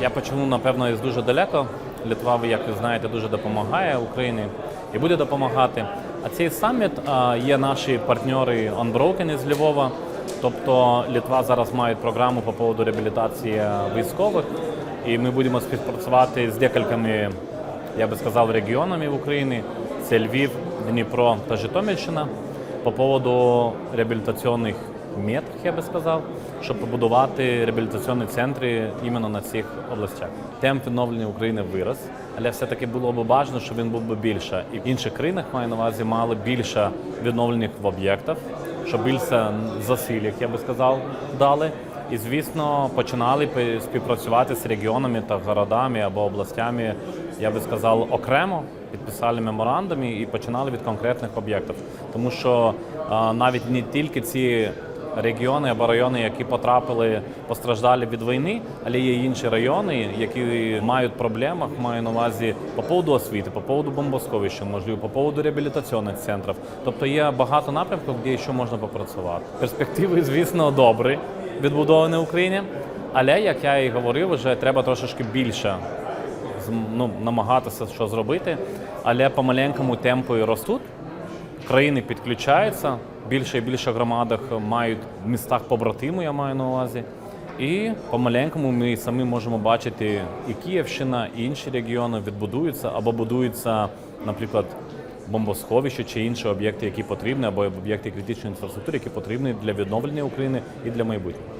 Я почну, напевно, із дуже далеко. Литва, як ви знаєте, дуже допомагає Україні і буде допомагати. А цей саміт є наші партнери Unbroken із Львова. Тобто Литва зараз має програму по поводу реабілітації військових, і ми будемо співпрацювати з декількома, я би сказав, регіонами в Україні. Це Львів, Дніпро та Житомирщина по поводу реабілітаційних метрів, я би сказав, щоб побудувати реабілітаційні центри іменно на цих областях. Темп відновлення України вирос, але все-таки було б бажано, щоб він був би більше. І в інших країнах маю на увазі мали більше відновлених об'єктів, щоб більше засиль, як я би сказав, дали. І звісно, починали співпрацювати з регіонами та городами або областями, я би сказав, окремо підписали меморандуми і починали від конкретних об'єктів. Тому що а, навіть не тільки ці регіони або райони, які потрапили, постраждали від війни, але є інші райони, які мають проблеми, маю на увазі по поводу освіти, по поводу бомбосховища, можливо, по поводу реабілітаційних центрів. Тобто є багато напрямків, де ще можна попрацювати. Перспективи, звісно, добрі відбудовані в Україні, але як я і говорив, вже треба трошечки більше ну, намагатися що зробити, але по маленькому темпу і ростуть. Країни підключаються, більше і більше громадах мають в містах побратиму, я маю на увазі. І помаленькому ми самі можемо бачити, і Київщина, і інші регіони відбудуються або будуються, наприклад, бомбосховища чи інші об'єкти, які потрібні, або об'єкти критичної інфраструктури, які потрібні для відновлення України і для майбутнього.